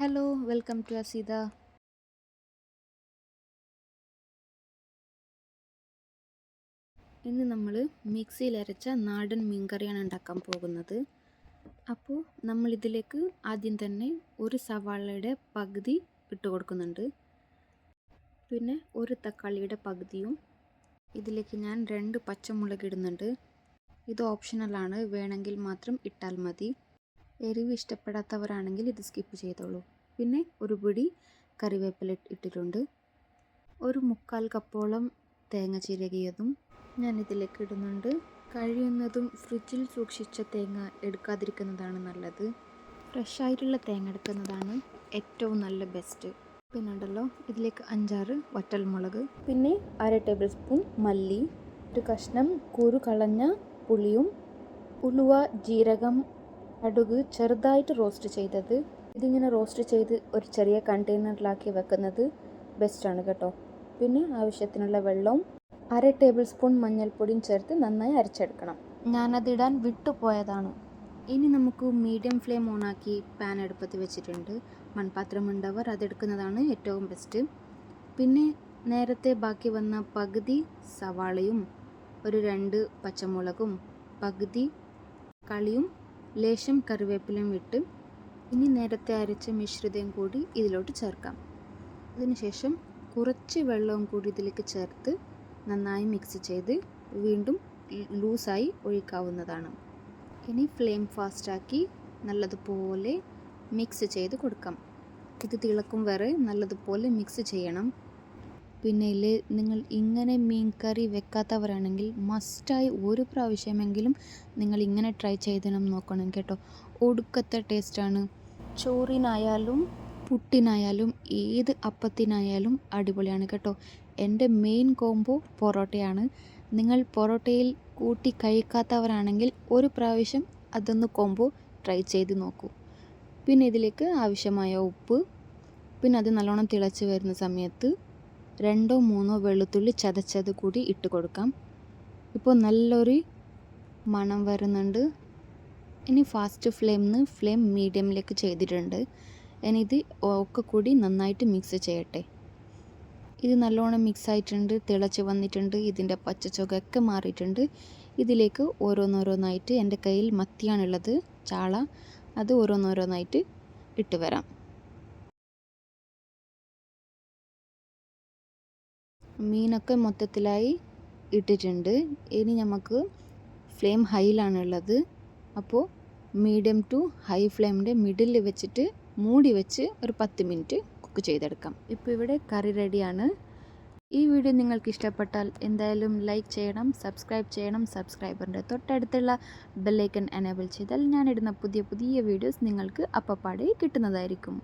Hello welcome to അസീത ഇന്ന് നമ്മൾ മിക്സിയിൽ അരച്ച നാടൻ മീൻകറിയാണ് ഉണ്ടാക്കാൻ പോകുന്നത്. അപ്പോൾ നമ്മൾ ഇതിലേക്ക് ആദ്യം തന്നെ ഒരു സവാളയുടെ പകുതി ഇട്ട് കൊടുക്കുന്നുണ്ട്. പിന്നെ ഒരു തക്കാളിയുടെ പകുതിയും ഇതിലേക്ക് ഞാൻ രണ്ട് പച്ചമുളക് ഇടുന്നുണ്ട്. ഇത് ഓപ്ഷണലാണ് വേണമെങ്കിൽ മാത്രം ഇട്ടാൽ മതി. എരിവ് ഇഷ്ടപ്പെടാത്തവരാണെങ്കിൽ ഇത് സ്കിപ്പ് ചെയ്തോളൂ. പിന്നെ ഒരു പിടി കറിവേപ്പില ഇട്ടിട്ടുണ്ട്. ഒരു മുക്കാൽ കപ്പോളം തേങ്ങ ചിരകിയതും ഞാൻ ഇതിലേക്ക് ഇടുന്നുണ്ട്. കഴിയുന്നതും ഫ്രിഡ്ജിൽ സൂക്ഷിച്ച തേങ്ങ എടുക്കാതിരിക്കുന്നതാണ് നല്ലത്. ഫ്രഷ് ആയിട്ടുള്ള തേങ്ങ എടുക്കുന്നതാണ് ഏറ്റവും നല്ല ബെസ്റ്റ് പിന്നെ ഉണ്ടല്ലോ ഇതിലേക്ക് അഞ്ചാറ് വറ്റൽമുളക് പിന്നെ അര ടേബിൾ സ്പൂൺ മല്ലി ഒരു കഷ്ണം കുരു കളഞ്ഞ പുളിയും ഉലുവ ജീരകം കടുക് ചെറുതായിട്ട് റോസ്റ്റ് ചെയ്തത്. ഇതിങ്ങനെ റോസ്റ്റ് ചെയ്ത് ഒരു ചെറിയ കണ്ടെയ്നറിലാക്കി വെക്കുന്നത് ബെസ്റ്റാണ് കേട്ടോ. പിന്നെ ആവശ്യത്തിനുള്ള വെള്ളവും അര ടേബിൾ സ്പൂൺ മഞ്ഞൾപ്പൊടിയും ചേർത്ത് നന്നായി അരച്ചെടുക്കണം. ഞാനതിടാൻ വിട്ടുപോയതാണ്. ഇനി നമുക്ക് മീഡിയം ഫ്ലെയിം ഓണാക്കി പാൻ അടുപ്പത്ത് വെച്ചിട്ടുണ്ട്. മൺപാത്രം ഉണ്ടവർ അതെടുക്കുന്നതാണ് ഏറ്റവും ബെസ്റ്റ് പിന്നെ നേരത്തെ ബാക്കി വന്ന പകുതി സവാളയും ഒരു രണ്ട് പച്ചമുളകും പകുതി കളിയും ലേശം കറിവേപ്പിലയും ഇട്ട് ഇനി നേരത്തെ അരച്ച മിശ്രിതം കൂടി ഇതിലോട്ട് ചേർക്കാം. അതിനുശേഷം കുറച്ച് വെള്ളവും കൂടി ഇതിലേക്ക് ചേർത്ത് നന്നായി മിക്സ് ചെയ്ത് വീണ്ടും ലൂസായി ഒഴിക്കാവുന്നതാണ്. ഇനി ഫ്ലെയിം ഫാസ്റ്റാക്കി നല്ലതുപോലെ മിക്സ് ചെയ്ത് കൊടുക്കാം. ഇത് തിളക്കും വരെ നല്ലതുപോലെ മിക്സ് ചെയ്യണം. പിന്നെ ഇല്ലേ നിങ്ങൾ ഇങ്ങനെ മീൻ കറി വെക്കാത്തവരാണെങ്കിൽ മസ്റ്റായി ഒരു പ്രാവശ്യമെങ്കിലും നിങ്ങൾ ഇങ്ങനെ ട്രൈ ചെയ്തണം നോക്കണം കേട്ടോ. ഒടുക്കത്തെ ടേസ്റ്റാണ്. ചോറിനായാലും പുട്ടിനായാലും ഏത് അപ്പത്തിനായാലും അടിപൊളിയാണ് കേട്ടോ. എന്റെ മെയിൻ കോംബോ പൊറോട്ടയാണ്. നിങ്ങൾ പൊറോട്ടയിൽ കൂട്ടി കഴിക്കാത്തവരാണെങ്കിൽ ഒരു പ്രാവശ്യം അതൊന്ന് കോംബോ ട്രൈ ചെയ്ത് നോക്കൂ. പിന്നെ ഇതിലേക്ക് ആവശ്യമായ ഉപ്പ്. പിന്നെ അത് നല്ലോണം തിളച്ച് വരുന്ന സമയത്ത് രണ്ടോ മൂന്നോ വെളുത്തുള്ളി ചതച്ചത് കൂടി ഇട്ട് കൊടുക്കാം. ഇപ്പോൾ നല്ലൊരു മണം വരുന്നുണ്ട്. ഇനി ഫാസ്റ്റ് ഫ്ലെയിമിന്ന് ഫ്ലെയിം മീഡിയമിലേക്ക് ചെയ്തിട്ടുണ്ട്. ഇനി ഇത് ഒക്കെ കൂടി നന്നായിട്ട് മിക്സ് ചെയ്യട്ടെ. ഇത് നല്ലോണം മിക്സ് ആയിട്ടുണ്ട് തിളച്ച് വന്നിട്ടുണ്ട് ഇതിന്റെ പച്ചച്ചുകൊക്കെ മാറിയിട്ടുണ്ട്. ഇതിലേക്ക് ഓരോന്നോരോന്നായിട്ട് എന്റെ കയ്യിൽ മത്തിയാണുള്ളത് ചാള അത് ഓരോന്നോരോന്നായിട്ട് ഇട്ട് വരാം. മീനൊക്കെ മൊത്തത്തിലായി ഇട്ടിട്ടുണ്ട്. ഇനി നമുക്ക് ഫ്ലെയിം ഹൈയിലാണുള്ളത്. അപ്പോൾ മീഡിയം ടു ഹൈ ഫ്ലെയിമിന്റെ മിഡിൽ വെച്ചിട്ട് മൂടി വെച്ച് ഒരു പത്ത് മിനിറ്റ് കുക്ക് ചെയ്തെടുക്കാം. ഇപ്പോൾ ഇവിടെ കറി റെഡിയാണ്. ഈ വീഡിയോ നിങ്ങൾക്ക് ഇഷ്ടപ്പെട്ടാൽ എന്തായാലും ലൈക്ക് ചെയ്യണം സബ്സ്ക്രൈബ് ചെയ്യണം. സബ്സ്ക്രൈബറിന്റെ തൊട്ടടുത്തുള്ള ബെല്ലൈക്കൺ എനേബിൾ ചെയ്താൽ ഞാനിടുന്ന പുതിയ പുതിയ വീഡിയോസ് നിങ്ങൾക്ക് അപ്പപ്പാടെ കിട്ടുന്നതായിരിക്കും.